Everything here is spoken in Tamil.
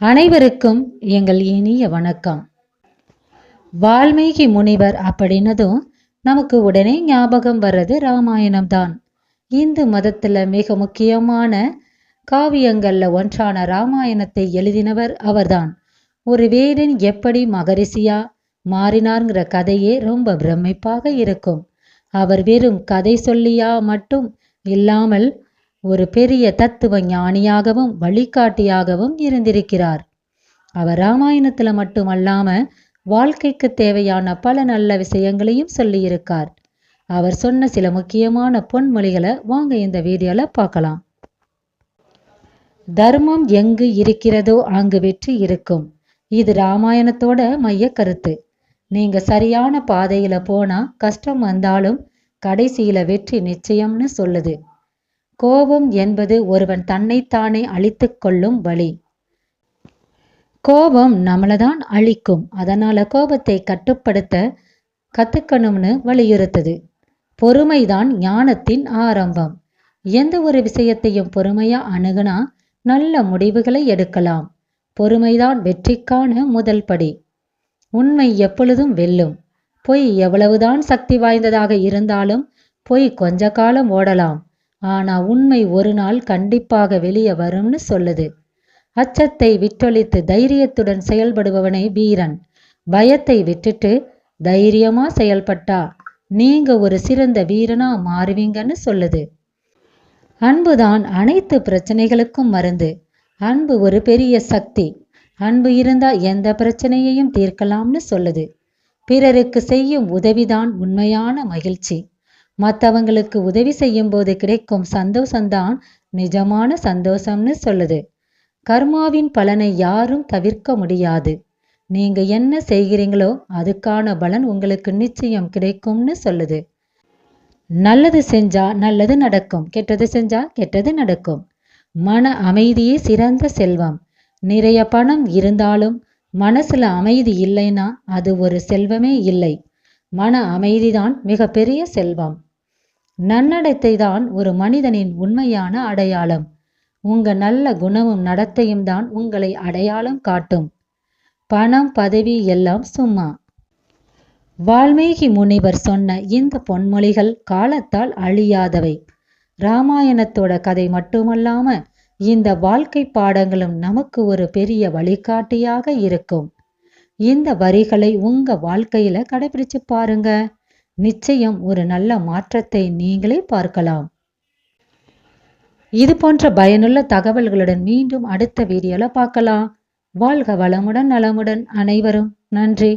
அனைவருக்கும் எங்கள் இனிய வணக்கம். வால்மீகி முனிவர் அப்படின்னதும் நமக்கு உடனே ஞாபகம் வர்றது ராமாயணம் தான். இந்து மதத்தில் மிக முக்கியமான காவியங்களில் ஒன்றான ராமாயணத்தை எழுதினவர் அவர்தான். ஒரு வேடன் எப்படி மகரிஷியா மாறினார்ங்கிற கதையே ரொம்ப பிரமிப்பாக இருக்கும். அவர் வெறும் கதை சொல்லியா மட்டும் இல்லாமல் ஒரு பெரிய தத்துவ ஞானியாகவும் வழிகாட்டியாகவும் இருந்திருக்கிறார். அவர் ராமாயணத்தில் மட்டுமல்லாம வாழ்க்கைக்கு தேவையான பல நல்ல விஷயங்களையும் சொல்லியிருக்கார். அவர் சொன்ன சில முக்கியமான பொன்மொழிகளை வாங்க இந்த வீடியோல பார்க்கலாம். தர்மம் எங்கு இருக்கிறதோ அங்கு வெற்றி இருக்கும். இது ராமாயணத்தோட மைய கருத்து. நீங்க சரியான பாதையில போனா கஷ்டம் வந்தாலும் கடைசியில வெற்றி நிச்சயம்னு சொல்லுது. கோபம் என்பது ஒருவன் தன்னைத்தானே அழித்து கொள்ளும் வழி. கோபம் நம்மளை தான் அழிக்கும். அதனால கோபத்தை கட்டுப்படுத்த கத்துக்கணும்னு வலியுறுத்துது. பொறுமைதான் ஞானத்தின் ஆரம்பம். எந்த ஒரு விஷயத்தையும் பொறுமையா அணுகுனா நல்ல முடிவுகளை எடுக்கலாம். பொறுமைதான் வெற்றிக்கான முதல் படி. உண்மை எப்பொழுதும் வெல்லும். பொய் எவ்வளவுதான் சக்தி வாய்ந்ததாக இருந்தாலும் பொய் கொஞ்ச காலம் ஓடலாம். ஆனா உண்மை ஒரு நாள் கண்டிப்பாக வெளியே வரும்னு சொல்லுது. அச்சத்தை விட்டொழித்து தைரியத்துடன் செயல்படுபவனை வீரன். பயத்தை விட்டுட்டு தைரியமா செயல்பட்டா நீங்க ஒரு சிறந்த வீரனா மாறுவீங்கன்னு சொல்லுது. அன்புதான் அனைத்து பிரச்சனைகளுக்கும் மருந்து. அன்பு ஒரு பெரிய சக்தி. அன்பு இருந்தா எந்த பிரச்சனையையும் தீர்க்கலாம்னு சொல்லுது. பிறருக்கு செய்யும் உதவிதான் உண்மையான மகிழ்ச்சி. மற்றவங்களுக்கு உதவி செய்யும் போது கிடைக்கும் சந்தோஷம்தான் நிஜமான சந்தோஷம்னு சொல்லுது. கர்மாவின் பலனை யாரும் தவிர்க்க முடியாது. நீங்க என்ன செய்கிறீங்களோ அதுக்கான பலன் உங்களுக்கு நிச்சயம் கிடைக்கும்னு சொல்லுது. நல்லது செஞ்சா நல்லது நடக்கும். கெட்டது செஞ்சா கெட்டது நடக்கும். மன அமைதியே சிறந்த செல்வம். நிறைய பணம் இருந்தாலும் மனசுல அமைதி இல்லைன்னா அது ஒரு செல்வமே இல்லை. மன அமைதிதான் மிகப்பெரிய செல்வம். நன்னடத்தை தான் ஒரு மனிதனின் உண்மையான அடையாளம். உங்க நல்ல குணமும் நடத்தையும் தான் உங்களை அடையாளம் காட்டும். பணம் பதவி எல்லாம் சும்மா. வால்மீகி முனிவர் சொன்ன இந்த பொன்மொழிகள் காலத்தால் அழியாதவை. ராமாயணத்தோட கதை மட்டுமல்லாம இந்த வாழ்க்கை பாடங்களும் நமக்கு ஒரு பெரிய வழிகாட்டியாக இருக்கும். இந்த வரிகளை உங்க வாழ்க்கையில கடைபிடிச்சு பாருங்க. நிச்சயம் ஒரு நல்ல மாற்றத்தை நீங்களே பார்க்கலாம். இது போன்ற பயனுள்ள தகவல்களுடன் மீண்டும் அடுத்த வீடியோல பார்க்கலாம். வாழ்க வளமுடன் நலமுடன் அனைவரும். நன்றி.